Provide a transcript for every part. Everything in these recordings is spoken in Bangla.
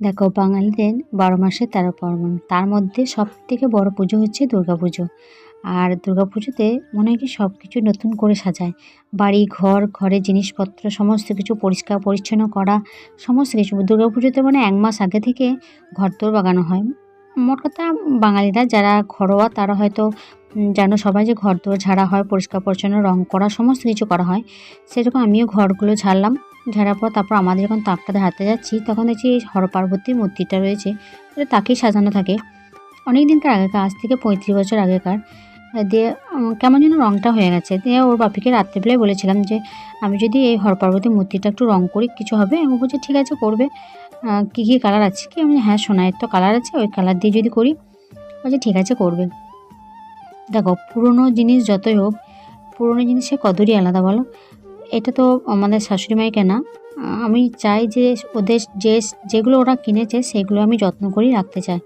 দেখো, বাঙালিদের বারো মাসে তেরো পার্বণ। তার মধ্যে সব থেকে বড় পুজো হচ্ছে দুর্গা পুজো আর দুর্গা পুজোতে মনে হয় কি সব কিছু নতুন করে সাজায়। বাড়ি, ঘর ঘরের জিনিসপত্র, সমস্ত কিছু পরিষ্কার পরিচ্ছন্ন করা, সমস্ত কিছু। দুর্গা পুজোতে মানে এক মাস আগে থেকে ঘরদোর বাগানো হয়। মোট কথা বাঙালিরা যারা ঘরোয়া তারা হয়তো জানো সবাই যে ঘরদোর ঝাড়া হয়, পরিষ্কার পরিচ্ছন্ন, রং করা, সমস্ত কিছু করা হয়, সেরকম আমিও ঘরগুলো ঝাড়লাম, ঝাড়ার পর তারপর আমাদের যখন তাকটাতে হাঁটতে যাচ্ছি, তখন দেখছি এই হর পার্বতীর মূর্তিটা রয়েছে তাকেই সাজানো থাকে। অনেক দিনকার আগেকার, আজ থেকে পঁয়ত্রিশ বছর আগেকার। দিয়ে কেমন যেন রঙটা হয়ে গেছে। দিয়ে ওর বাপিকে রাত্রেবেলায় বলেছিলাম যে, আমি যদি এই হর পার্বতীর মূর্তিটা একটু রঙ করি, কিছু হবে? আমি বলছি, ঠিক আছে, করবে। কী কী কালার আছে? কি আমি হ্যাঁ সোনায়ের তো কালার আছে, ওই কালার দিয়ে যদি করি। বলছে, ঠিক আছে, করবে। দেখো, পুরনো জিনিস যতই হোক, পুরনো জিনিসের কদরই আলাদা বলো? এটা তো আমাদের শাশুড়ি মাই কেনা। আমি চাই যে ওদের যে যেগুলো ওরা কিনেছে, সেগুলো আমি যত্ন করেই রাখতে চাই।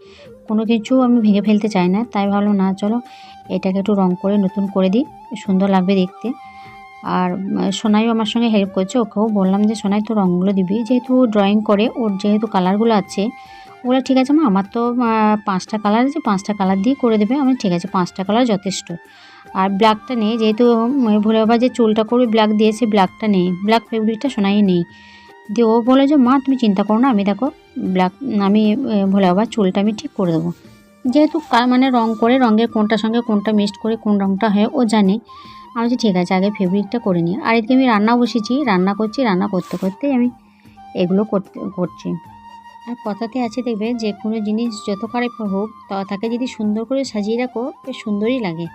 কোনো কিছু আমি ভেঙে ফেলতে চাই না, তাই ভাবলাম, না, চলো, এটাকে একটু রং করে, নতুন করে দিই, সুন্দর লাগবে দেখতে। আর সোনাইও আমার সঙ্গে হেল্প করছে, ওকেও বললাম যে, সোনাই তো রঙগুলো দিবি। যেহেতু ড্রয়িং করে, ওর যেহেতু কালারগুলো আছে ওরা ঠিক আছে মা, আমার তো পাঁচটা কালার আছে, পাঁচটা কালার দিয়ে করে দেবে। আমি ঠিক আছে, পাঁচটা কালার যথেষ্ট। আর ব্ল্যাকটা নেই, যেহেতু ভোলে বাবা যে চুলটা করবে ব্ল্যাক দিয়ে সে ব্ল্যাকটা নেই ব্ল্যাক ফেব্রিকটা সোনাই নেই। দিয়ে ও বলে যে, মা, তুমি চিন্তা করো না, আমি দেখো ব্ল্যাক আমি ভোলে বাবার চুলটা আমি ঠিক করে দেবো। যেহেতু মানে রং করে, রঙের কোনটার সঙ্গে কোনটা মিক্সড করে, কোন রঙটা হয়, ও জানে। আমি বলছি, ঠিক আছে, আগে ফেব্রিকটা করে নিই আর এদিকে আমি রান্না বসেছি, রান্না করছি, রান্না করতে করতেই আমি এগুলো করতে, করছি। আর কথাতে আছে দেখবে, যে কোনো জিনিস যত খারাপ হোক, তা তাকে যদি সুন্দর করে সাজিয়ে রাখো বেশ সুন্দরই লাগে।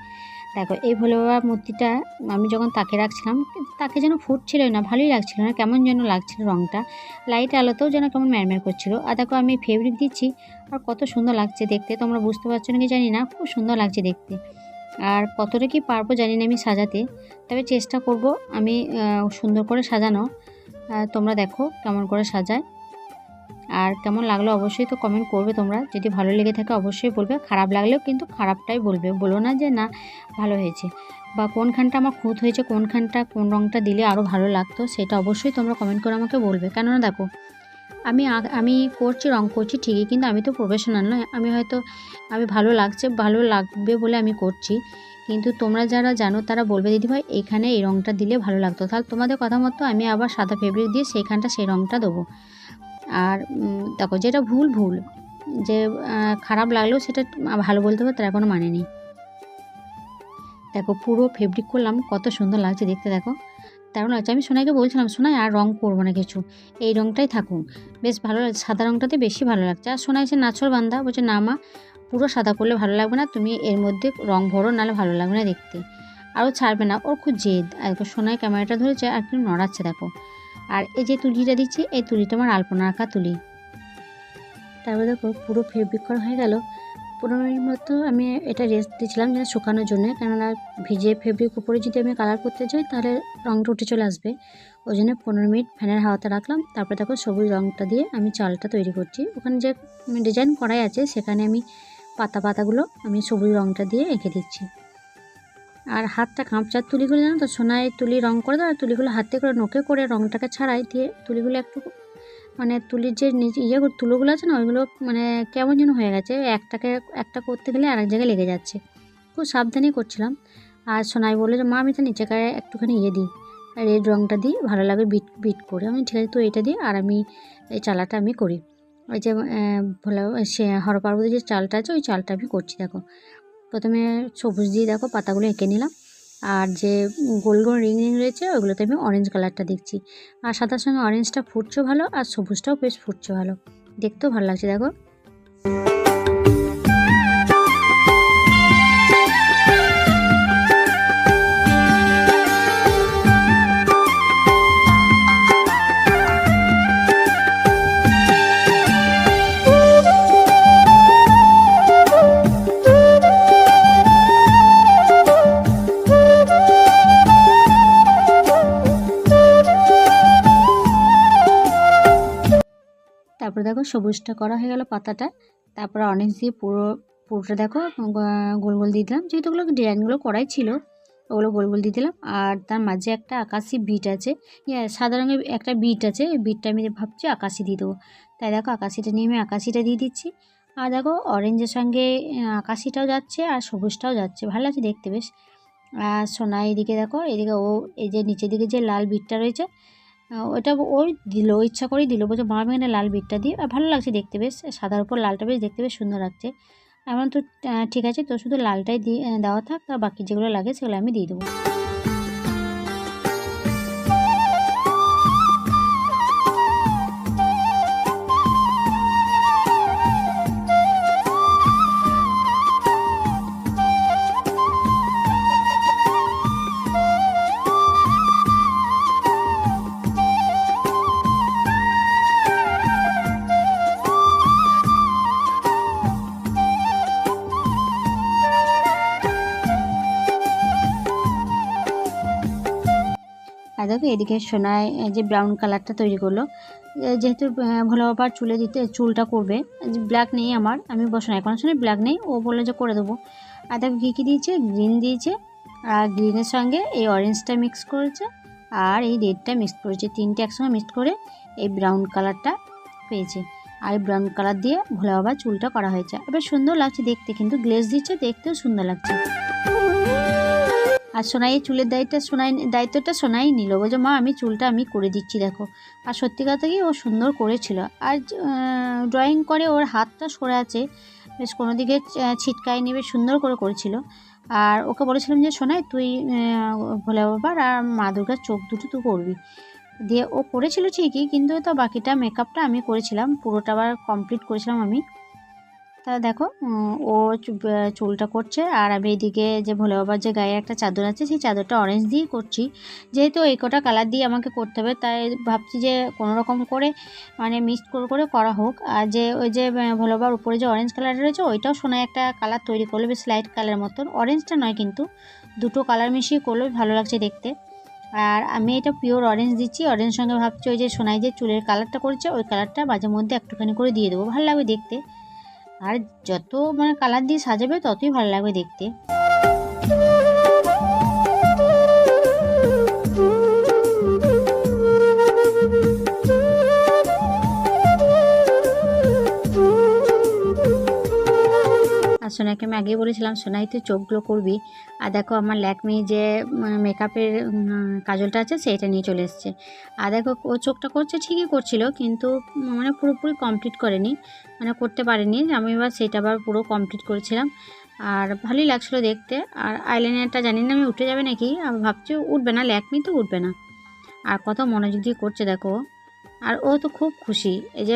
দেখো, এই ভোলে বাবা মূর্তিটা আমি যখন তাকে রাখছিলাম, তাকে যেন ফুটছিল না, ভালোই লাগছিল না, কেমন যেন লাগছিল রঙটা লাইট আলোতেও যেন কেমন ম্যারম্যার করছিল। আর দেখো, আমি ফেব্রিক দিচ্ছি, আর কত সুন্দর লাগছে দেখতে। তোমরা বুঝতে পারছ নাকি জানি না, খুব সুন্দর লাগছে দেখতে। আর কতটা কি পারব জানি না আমি সাজাতে। তবে চেষ্টা করব আমি সুন্দর করে সাজানো তোমরা দেখো কেমন করে সাজায়। আর কেমন লাগল অবশ্যই তো কমেন্ট করবে তোমরা। যদি ভালো লেগে থাকে অবশ্যই বলবে, খারাপ লাগলেও কিন্তু খারাপটাই বলবে। বলো না যে না, ভালো হয়েছে। বা কোনখানটা আমার খুঁত হয়েছে, কোনখানটা, কোন রঙটা দিলে আরও ভালো লাগতো, সেটা অবশ্যই তোমরা কমেন্ট করে আমাকে বলবে। কেননা দেখো, আমি আমি করছি, রং করছি ঠিকই, কিন্তু আমি তো প্রফেশনাল নয়। আমি হয়তো, আমি ভালো লাগছে, ভালো লাগবে বলে আমি করছি। কিন্তু তোমরা যারা জানো, তারা বলবে, দিদিভাই, এখানে এই রঙটা দিলে ভালো লাগতো। তাহলে তোমাদের কথা মতো আমি আবার সাদা ফেব্রিক দিয়ে সেইখানটা সেই রঙটা দেবো। আর দেখো যেটা ভুল ভুল। যে খারাপ লাগলেও সেটা ভালো বলতে হবে, তার কোনো মানে নেই। দেখো পুরো ফেব্রিক করলাম, কত সুন্দর লাগছে দেখতে, দেখো। দারুণ লাগছে। আমি সোনাইকে বলছিলাম, সোনাই, আর রং করব না কিছু। এই রংটাই থাকুক। বেশ ভালো লাগছে। সাদা রংটাতে বেশি ভালো লাগছে। আর সোনাই সে নাচর বান্ধা বলছে, না মা, পুরো সাদা করলে ভালো লাগবে না। তুমি এর মধ্যে রং ভরো, নাহলে ভালো লাগবে না দেখতে। আরও ছাড়বে না। ওর খুব জেদ। আর সোনাই ক্যামেরাটা ধরেছে আর একটু নড়াচ্ছে, দেখো। আর এই যে তুলিটা দিচ্ছি, এই তুলিটা আমার আলপনা আঁকা তুলি। তারপর দেখো, পুরো ফেব্রিক করা হয়ে গেল। পনেরো মিনিট মতো আমি এটা রেস্ট দিয়েছিলাম যেন শুকানোর জন্য। কেননা ভিজে ফেব্রিক উপরে যদি আমি কালার করতে যাই, তাহলে রঙটা উঠে চলে আসবে। ওই জন্য পনেরো মিনিট ফ্যানের হাওয়াতে রাখলাম। তারপরে দেখো, সবুজ রঙটা দিয়ে আমি চালটা তৈরি করছি। ওখানে যে ডিজাইন করাই আছে, সেখানে আমি পাতা পাতাগুলো আমি সবুজ রঙটা দিয়ে এঁকে দিচ্ছি। আর হাতটা কাঁপচার তুলিগুলো জানো তো? সোনায় তুলি রং করে দেয় আর তুলিগুলো হাতে করে নোকে করে রঙটাকে ছাড়াই দিয়ে তুলিগুলো একটু মানে তুলির যে নিচে ইয়ে তুলোগুলো আছে না, ওইগুলো মানে কেমন যেন হয়ে গেছে, একটাকে, একটা করতে গেলে আরেক জায়গায় লেগে যাচ্ছে। খুব সাবধানেই করছিলাম। আর সোনাই বলল যে, মা, আমি তো নিচে গায়ে একটুখানি ইয়ে দিই, রেড রঙটা দিই, ভালো লাগে বিট বিট করে। আমি ঠিক আছে তো এটা দিই আর আমি এই চালাটা আমি করি। ওই যে ভোলা সে হরপার্বতী যে চালটা আছে, ওই চালটা আমি করছি, দেখো। প্রথমে সবুজ দিয়ে দেখো, পাতাগুলো এঁকে নিলাম। আর যে গোল গোল রিং রিং রয়েছে ওইগুলোতে আমি অরেঞ্জ কালারটা দেখছি। আর সাদার সঙ্গে অরেঞ্জটা ফুটছে ভালো, আর সবুজটাও বেশ ফুটছে ভালো। দেখতেও ভালো লাগছে, দেখো। তারপরে দেখো সবুজটা করা হয়ে গেল পাতাটা। তারপরে অরেঞ্জ দিয়ে পুরো, পুরোটা দেখো গোল গোল দিয়ে দিলাম। যেহেতু ওগুলো ডিজাইনগুলো করাই ছিল, ওগুলো গোল গোল দিয়ে দিলাম। আর তার মাঝে একটা আকাশি বিট আছে। সাদা রঙের একটা বিট আছে। বিটটা আমি ভাবছি আকাশি দিয়ে দেবো। তাই দেখো আকাশিটা নিয়ে আমি আকাশিটা দিয়ে দিচ্ছি। আর দেখো অরেঞ্জের সঙ্গে আকাশিটাও যাচ্ছে আর সবুজটাও যাচ্ছে। ভালো লাগছে দেখতে বেশ। আর সোনা এদিকে দেখো, এদিকে ও, এই যে নিচের দিকে যে লাল বিটটা রয়েছে ওটা ওই দিল, ইচ্ছা করেই দিল, বলছে, মা এখানে লাল বিটটা দিয়ে আর ভালো লাগছে দেখতে বেশ, সাদার উপর লালটা বেশ দেখতে বেশ সুন্দর লাগছে। এমন তো ঠিক আছে, তো শুধু লালটাই দিয়ে দেওয়া থাক, আর বাকি যেগুলো লাগে সেগুলো আমি দিয়ে দেবো। আর দেখো এদিকে সোনায় যে ব্রাউন কালারটা তৈরি করল যেহেতু ভোলা বাবা চুলে দিতে চুলটা করবে ব্ল্যাক নেই আমার, আমি বসো না, এখন আসলে ব্ল্যাক নেই, ও বলল যে করে দেবো। আর দেখো কী কী দিয়েছে? গ্রিন দিয়েছে, আর গ্রিনের সঙ্গে এই অরেঞ্জটা মিক্স করেছে, আর এই রেডটা মিক্স করেছে। তিনটে একসঙ্গে মিক্স করে এই ব্রাউন কালারটা পেয়েছে। আর এই ব্রাউন কালার দিয়ে ভোলা বাবার চুলটা করা হয়েছে। এবার সুন্দর লাগছে দেখতে, কিন্তু গ্লেজ দিচ্ছে, দেখতেও সুন্দর লাগছে। আর সোনাই এই চুলের দায়িত্বটা সোনাই দায়িত্বটা সোনাই নিল। বলছে, মা, আমি চুলটা আমি করে দিচ্ছি, দেখো। আর সত্যি কথা কি, ও সুন্দর করেছিল। আর ড্রয়িং করে ওর হাতটা সরে আছে, বেশ কোনো দিকে ছিটকায় নিয়ে বেশ সুন্দর করে করেছিল। আর ওকে বলেছিলাম যে, সোনাই, তুই ভোলে বাবার আর মা দুর্গার চোখ দুটো তুই করবি। দিয়ে ও করেছিল ঠিকই, কিন্তু তো বাকিটা মেকআপটা আমি করেছিলাম, পুরোটা আবার কমপ্লিট করেছিলাম আমি। তা দেখো ও চুলটা করছে আর আমি এদিকে যে ভোলে বাবার যে গায়ে একটা চাদর আছে, সেই চাদরটা অরেঞ্জ দিয়েই করছি। যেহেতু এই কটা কালার দিয়ে আমাকে করতে হবে, তাই ভাবছি যে কোনো রকম করে মানে মিক্সড করে করে করা হোক। আর যে ওই যে ভোলে বাবার উপরে যে অরেঞ্জ কালার রয়েছে, ওইটাও সোনায় একটা কালার তৈরি করলে, বেশ লাইট কালার মতন। অরেঞ্জটা নয় কিন্তু, দুটো কালার মিশিয়ে করলে ভালো লাগছে দেখতে। আর আমি এটা পিওর অরেঞ্জ দিচ্ছি অরেঞ্জ সঙ্গে ভাবছি ওই যে সোনাই যে চুলের কালারটা করেছে, ওই কালারটা মাঝে মধ্যে একটুখানি করে দিয়ে দেবো। ভালো লাগবে দেখতে। আর যত মানে কালার দিয়ে সাজাবে, ততই ভালো লাগবে দেখতে। আর সোনাকে আমি আগেই বলেছিলাম, সোনাই তুই চোখগুলো করবি। আর দেখো আমার ল্যাকমি যে মেকআপের কাজলটা আছে, সেইটা নিয়ে চলে এসছে। আর দেখো ও চোখটা করছে ঠিকই করছিল, কিন্তু মানে পুরোপুরি কমপ্লিট করেনি। মানে করতে পারেনি। আমি এবার সেটা আবার পুরো কমপ্লিট করেছিলাম। আর ভালোই লাগছিল দেখতে। আর আইলাইনারটা জানি না আমি উঠে যাবে নাকি? আমি ভাবছি উঠবে না ল্যাকমি তো উঠবে না। আর কত মনোযোগ দিয়ে করছে দেখো। আর ও তো খুব খুশি। এই যে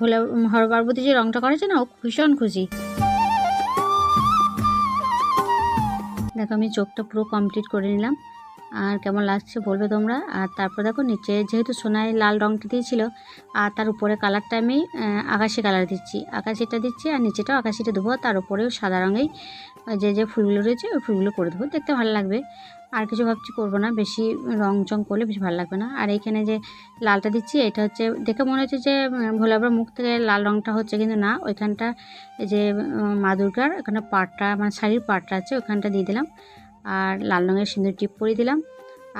ভোলে হর পার্বতী যে রঙটা করেছে না, ও ভীষণ খুশি। দেখো আমি চোখটা পুরো কমপ্লিট করে নিলাম। আর কেমন লাগছে বলবে তোমরা? আর তারপর দেখো নিচে যেহেতু সোনায় লাল রঙটা দিয়েছিল, আর তার উপরে কালারটা আমি আকাশি কালার দিচ্ছি। আকাশিটা দিচ্ছি আর নিচেটাও আকাশিটা দেবো, তার উপরেও সাদা রঙেই যে যে ফুলগুলো রয়েছে ওই ফুলগুলো করে দেবো। দেখতে ভালো লাগবে। আর কিছু ভাবছি করব না, বেশি রং চং করলে বেশি ভালো লাগবে না। আর এইখানে যে লালটা দিচ্ছি, এটা হচ্ছে, দেখে মনে হচ্ছে যে ভোলে আবার মুখ থেকে লাল রঙটা হচ্ছে কিন্তু না। ওইখানটা যে মা দুর্গার এখানে পাটটা মানে শাড়ির পাটটা আছে, ওখানটা দিয়ে দিলাম। আর লাল রঙের সিঁদুর টিপ পরিয়ে দিলাম।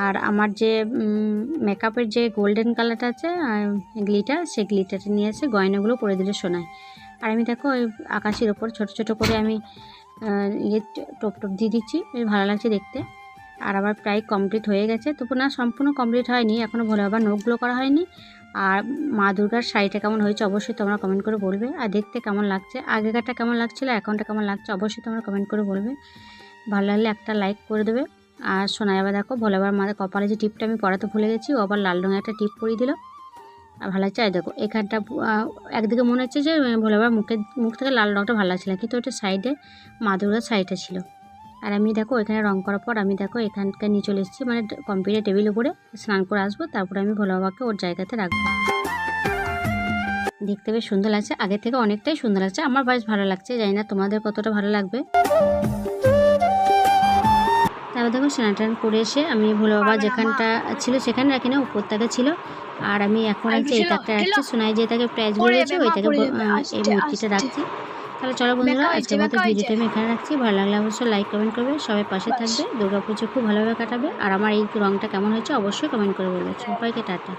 আর আমার যে মেকআপের যে গোল্ডেন কালারটা আছে গ্লিটার সেই গ্লিটারটা নিয়ে এসে গয়নাগুলো পরে দিলে শোনায় আর আমি দেখো, ওই আকাশের ওপর ছোট ছোট করে আমি ইয়ে টোপ টোপ দিয়ে দিচ্ছি। বেশ ভালো লাগছে দেখতে। আর আবার প্রায় কমপ্লিট হয়ে গেছে। তবু না, সম্পূর্ণ কমপ্লিট হয়নি। এখনও ভোলে আবার নখগুলো করা হয়নি। আর মা দুর্গার শাড়িটা কেমন হয়েছে অবশ্যই তোমরা কমেন্ট করে বলবে। আর দেখতে কেমন লাগছে? আগেকারটা কেমন লাগছিল? এখনটা কেমন লাগছে? অবশ্যই তোমরা কমেন্ট করে বলবে। ভালো লাগলে একটা লাইক করে দেবে। আর সোনাই আবার দেখো, ভোলে আবার মাথায় কপালে যে টিপটা আমি পরাতে ভুলে গেছি, ও আবার লাল রঙের একটা টিপ পরিয়ে দিল। আর ভালো লাগছে? আর দেখো, এখানটা একদিকে মনে হচ্ছে যে ভোলে আবার মুখে মুখ থেকে লাল রঙটা ভালো লাগছিল কিন্তু ওটা সাইডে মা সাইডটা ছিল। আর আমি দেখো এখানে রং করার পর আমি দেখো এখানকার নিয়ে চলে এসেছি মানে কম্পিউটার টেবিল উপরে, স্নান করে আসব, তারপরে আমি ভোলা বাবাকে ওর জায়গাতে রাখব। দেখতে বেশ সুন্দর লাগছে আগের থেকে অনেকটাই সুন্দর লাগছে, আমার বেশ ভালো লাগছে, জানি না তোমাদের কতটা ভালো লাগবে। তারপর দেখো স্নান টান করে এসে আমি ভোলা বাবা যেখানটা ছিল সেখানে রাখি না উপর তাকে ছিল। আর আমি এখন রাখছি এই তাকটা রাখছি সোনাই যে তাকে প্রাইজ রয়েছে ওই তাকে এই মূর্তিটা রাখছি। তাহলে চলো বন্ধুরা আজকের মতো ভিডিওটা আমি এখানে রাখছি। ভালো লাগলে অবশ্যই লাইক কমেন্ট করবে সবাই পাশে থাকবে থাকবে। দুর্গাপুজো খুব ভালোভাবে কাটাবে। আর আমার এই রঙটা কেমন হয়েছে অবশ্যই কমেন্ট করে বলবে। সবাইকে টাটা।